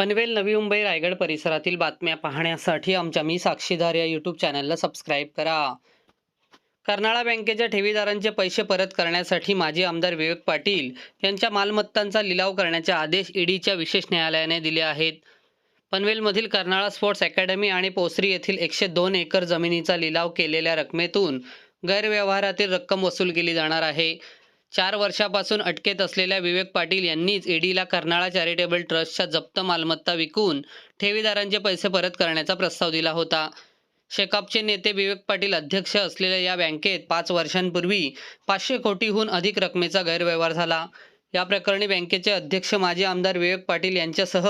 पनवेल नवी मुंबई रायगड परिसरातील बातम्या पाहण्यासाठी आमच्या मी साक्षीदार या यूट्यूब चॅनलला सबस्क्राईब करा. कर्नाळा बँकेच्या ठेवीदारांचे पैसे परत करण्यासाठी माजी आमदार विवेक पाटील यांच्या मालमत्तांचा लिलाव करण्याचे आदेश ईडीच्या विशेष न्यायालयाने दिले आहेत. पनवेलमधील कर्नाळा स्पोर्ट्स अकॅडमी आणि पोसरी येथील एकशे दोन एकर जमिनीचा लिलाव केलेल्या रकमेतून गैरव्यवहारातील रक्कम वसूल केली जाणार आहे. चार वर्षापासून अटकेत असलेल्या विवेक पाटील यांनीच ईडीला कर्नाळा चॅरिटेबल ट्रस्टच्या जप्त मालमत्ता विकून ठेवीदारांचे पैसे परत करण्याचा प्रस्ताव दिला होता. शेकापचे नेते विवेक पाटील अध्यक्ष असलेल्या या बँकेत पाच वर्षांपूर्वी पाचशे कोटीहून अधिक रकमेचा गैरव्यवहार झाला. या प्रकरणी बँकेचे अध्यक्ष माजी आमदार विवेक पाटील यांच्यासह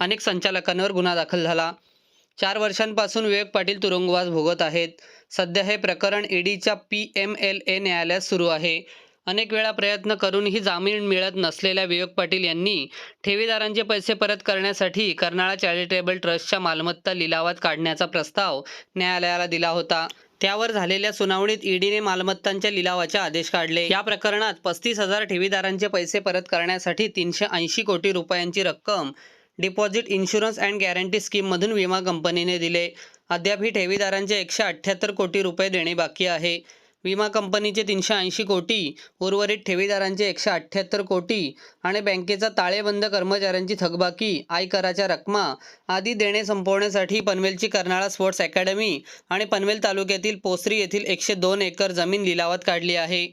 अनेक संचालकांवर गुन्हा दाखल झाला. चार वर्षांपासून विवेक पाटील तुरुंगवास भोगत आहेत. सध्या हे प्रकरण ईडीच्या पी एम एल ए न्यायालयात सुरू आहे. अनेक वेळा प्रयत्न करूनही जामीन मिळत नसलेल्या विवेक पाटील यांनी ठेवीदारांचे पैसे परत करण्यासाठी कर्नाळा चॅरिटेबल ट्रस्टच्या मालमत्ता लिलावात काढण्याचा प्रस्ताव न्यायालयाला दिला होता. त्यावर झालेल्या सुनावणीत ईडीने मालमत्तांच्या लिलावाचे आदेश काढले. या प्रकरणात पस्तीस हजार ठेवीदारांचे पैसे परत करण्यासाठी तीनशे ऐंशी कोटी रुपयांची रक्कम डिपॉझिट इन्शुरन्स अँड गॅरंटी स्कीममधून विमा कंपनीने दिले. अद्याप ही ठेवीदारांचे एकशे अठ्ठ्याहत्तर कोटी रुपये देणे बाकी आहे. विमा कंपनीचे तीनशे ऐंशी कोटी उर्वरित ठेवीदारांचे एकशे अठ्ठ्याहत्तर कोटी आणि बँकेचा ताळेबंद कर्मचाऱ्यांची थकबाकी आयकराच्या रकमा आदी देणे संपवण्यासाठी पनवेलची कर्नाळा स्पोर्ट्स अकॅडमी आणि पनवेल तालुक्यातील पोसरी येथील एकशे दोन एकर जमीन लिलावात काढली आहे.